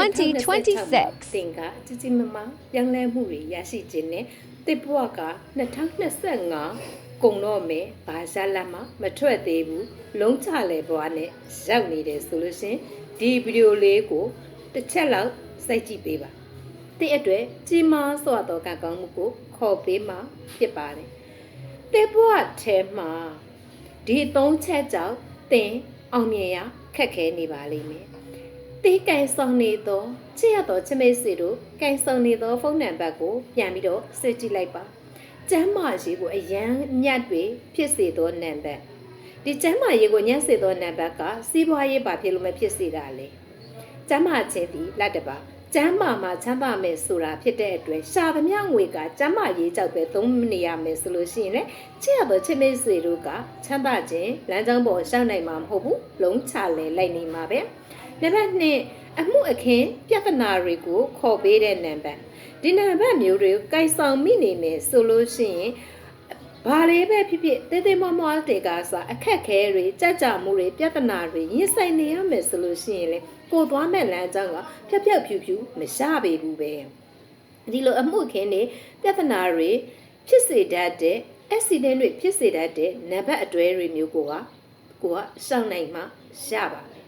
2026သင်ကကြည်ကြည်မမပြောင်းလဲမှုတွေရရှိခြင်းနဲ့တစ်ဘဝက2025ကုန်တော့မယ်ဘာရှာလာမှမထွက်သေးဘူးလုံးချလေဘဝနဲ့ရောက်နေတယ်ဆိုလို့ရှင်ဒီဗီဒီယိုလေးကိုတစ်ချက်လောက်စိုက်ကြည့်ပေးပါတဲ့အတွက်ကြီးမားစွာသောကံကောင်းမှုကိုခေါ်ပေးမှဖြစ်ပါတယ်တစ်ဘဝထဲမှာဒီသုံးချက်ကြောင့်သင်အောင်မြင်ရခက်ခဲနေပါလိမ့်မယ် တေးကန်ဆောင်နေသောချစ်ရသောချစ်မိတ်ဆွေတို့ကန်ဆောင်နေသောဖုန်းနံပါတ်ကိုပြန်ပြီးတော့ဆွဲကြည့်လိုက်ပါကျမ်းမာရေးကိုအရန်ညတ်တွေဖြစ်စေသောနံပါတ်ဒီကျမ်းမာရေးကိုညတ်စေသောနံပါတ်ကစီးပွားရေးပါဖြစ်လို့မဖြစ်စေတာလေကျမ်းမာခြင်းဒီလက်တပါ ကျမ်းမာမှာချမ်းသာမယ်ဆိုတာဖြစ်တဲ့အတွက်ရှာသမျှငွေကကျမ်းမာရေးကြောက်ပဲသုံးနေရမယ်ဆိုလို့ရှိရင်လေချစ်ရသောချစ်မိတ်ဆွေတို့ကချမ်းသာခြင်းလမ်းကြောင်းပေါ်ရှောက်နိုင်မှာမဟုတ်ဘူးလုံးချလဲလိုက်နေမှာပဲနံပါတ်2အမှုအခင်းပြဿနာတွေကိုခေါ်ပေးတဲ့နံပါတ်ဒီနံပါတ်မျိုးတွေကိုကိုင်ဆောင်မိနေမယ်ဆိုလို့ရှိရင် ဘာလေးပဲဖြစ်ဖြစ်တေးသေးမွားမွားတွေကစားအခက်ခဲတွေကြက်ကြမှုတွေပြဿနာတွေရင်ဆိုင်နေရမယ်ဆိုလို့ရှိရင်လေကိုသွားမဲ့လမ်းအကြောင်းကဖြက်ဖြက်ဖြူဖြူမရပေဘူးပဲဒီလိုအမှုအခင်းတွေပြဿနာတွေဖြစ်စေတတ်တဲ့ accident တွေဖြစ်စေတတ်တဲ့နံပါတ်အတွဲတွေမျိုးကိုကကိုကရှောင်နိုင်မှရပါမယ်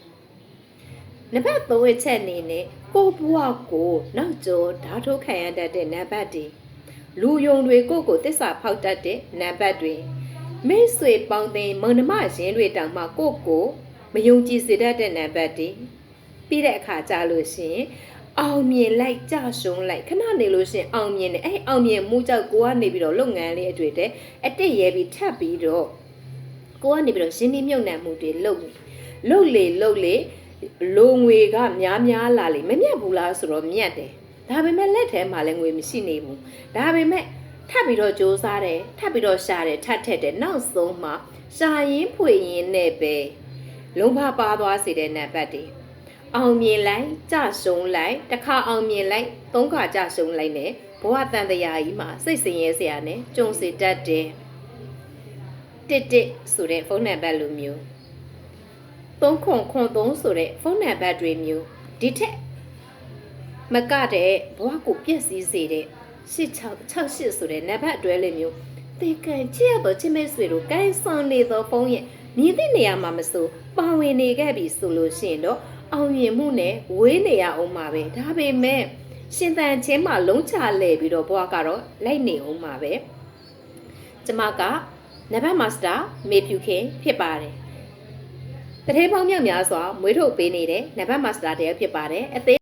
နံပါတ်3အချက်အနေနဲ့ကိုဘွားကိုနောက်ကျော်ဓာတ်ထုတ်ခံရတတ်တဲ့နံပါတ်တွေ လူယုံတွေကိုယ့်ကိုတစ္ဆာဖောက်တတ်တဲ့နံပါတ်တွေမိတ်ဆွေပေါင်းတဲ့မုံနှမရင်းတွေတောင်မှကိုယ့်ကိုမယုံကြည်စေတတ်တဲ့နံပါတ်တွေပြီးတဲ့အခါကြာလို့ရှရင်အောင်မြင်လိုက်ကြရှုံးလိုက်ခဏနေလို့ရှရင်အောင်မြင်တယ်အဲ့အောင်မြင်မှုကြောင့်ကိုကနေပြီးတော့လုပ်ငန်းလေးအတွေ့တဲ့အတက်ရဲပြီးထပ်ပြီးတော့ကိုကနေပြီးတော့ရှင်းနှီးမြုပ်နှံမှုတွေလုပ်နေလုပ်လေလုပ်လေလိုငွေကများများလာလေမမြတ်ဘူးလားဆိုတော့မြတ်တယ် ဒါပေမဲ့လက်ထဲမှာလည်းငွေမရှိနေဘူးဒါပေမဲ့ထပ်ပြီးတော့စူးစမ်းတယ်ထပ်ပြီးတော့ရှာတယ်ထပ်ထက်တယ်နောက်ဆုံးမှရှာရင်းဖွေရင်းနဲ့ပဲလုံးဖပါသွားစေတဲ့နံပါတ်တွေအောင်မြင်လိုက်ကြရှုံးလိုက်တစ်ခါအောင်မြင်လိုက်သုံးခါကြရှုံးလိုက်နဲ့ဘဝတန်တရားကြီးမှာစိတ်ဆင်းရဲစရာနဲ့ကြုံစေတတ်တယ်တစ်တစ်ဆိုတဲ့ဖုန်းနံပါတ်လိုမျိုး3ခွန်ခွန်3ဆိုတဲ့ဖုန်းနံပါတ်တွေမျိုးဒီထက် မကတဲ့ဘဝကိုပြည့်စည်စေတဲ့8668ဆိုတဲ့နံပါတ်အတွဲလေးမျိုးတေကန်ချစ်ရတော့ချစ်မဲဆွေတို့ကိုင်းဆောင်နေသောဖုန်းရဲ့မြည်သည့်နေရာမှာမဆိုပါဝင်နေခဲ့ပြီဆိုလို့ရှိရင်တော့အောင်မြင်မှုနဲ့ဝေးနေရအောင်ပါပဲဒါပေမဲ့ရှင်သန်ချင်းမှာလုံးချလဲပြီးတော့ဘဝကတော့လိုက်နေအောင်ပါပဲကျမကနံပါတ်မာစတာမေဖြူခင်ဖြစ်ပါတယ်တထဲပေါင်းမြောက်များစွာမွေးထုတ်ပေးနေတဲ့နံပါတ်မာစတာတယောက်ဖြစ်ပါတယ်အသေး